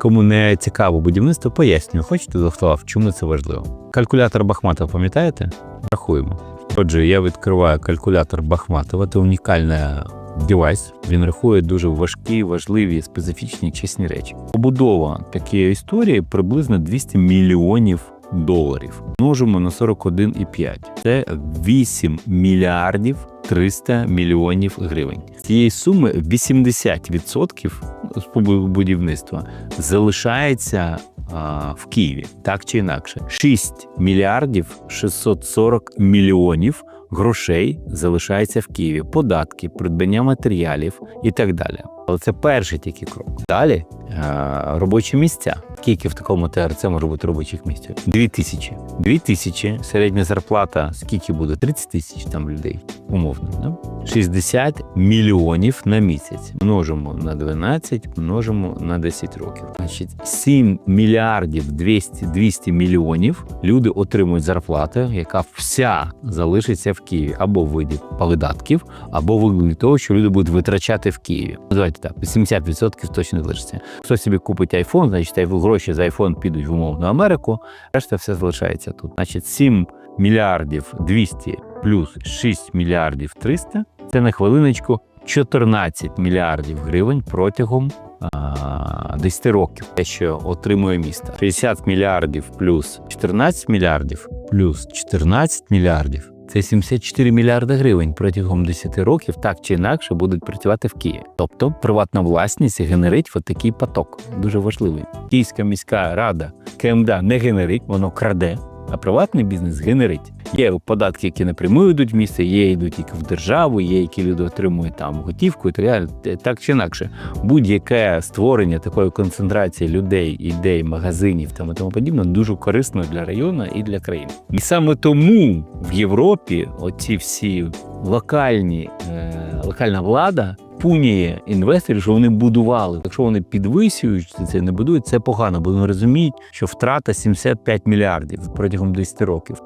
Кому не цікаво будівництво, пояснюю. Хочете дослова, чому це важливо? Калькулятор Бахматова, пам'ятаєте? Рахуємо. Отже, я відкриваю калькулятор Бахматова. Це унікальний девайс. Він рахує дуже важкі, важливі, специфічні чесні речі. Побудова такої історії приблизно 200 мільйонів доларів. Множимо на 41,5. Це 8 мільярдів 300 мільйонів гривень. Цієї суми 80% з будівництва залишається а, в Києві, так чи інакше. 6 мільярдів 640 мільйонів грошей залишається в Києві. Податки, придбання матеріалів і так далі. Але це перший тільки крок. Далі робочі місця. Скільки в такому ТРЦ може бути робочих місць? Дві тисячі. Дві тисячі. Середня зарплата скільки буде? 30 тисяч там людей, умовно. Да? 60 мільйонів на місяць. Множимо на 12, множимо на 10 років. Значить, 7 мільярдів 200, 200 мільйонів люди отримують зарплату, яка вся залишиться в Києві або в виді видатків, або в вигляді того, що люди будуть витрачати в Києві. Давайте так, 70% точно залишиться. Хто собі купить iPhone, значить гроші за iPhone підуть в умовну Америку, решта все залишається тут. Значить, 7 мільярдів 200 плюс 6 мільярдів 300 – це на хвилиночку 14 мільярдів гривень протягом 10 років. Те, що отримує місто. 60 мільярдів плюс 14 мільярдів плюс 14 мільярдів. Це 74 мільярди гривень протягом 10 років, так чи інакше, будуть працювати в Києві. Тобто приватна власність генерить такий поток. Дуже важливий. Київська міська рада КМДА не генерить, воно краде. А приватний бізнес генерить. Є податки, які напряму йдуть в місце, є йдуть тільки в державу, є які люди отримують там готівку і так далі. Так чи інакше, будь-яке створення такої концентрації людей, ідей, магазинів там і тому подібне дуже корисно для району і для країни. І саме тому в Європі оці всі локальні, е, локальна влада. Пуніє інвесторів, що вони будували. Якщо вони підвисюють це не будують, це погано, бо вони розуміють, що втрата 75 мільярдів протягом 10 років.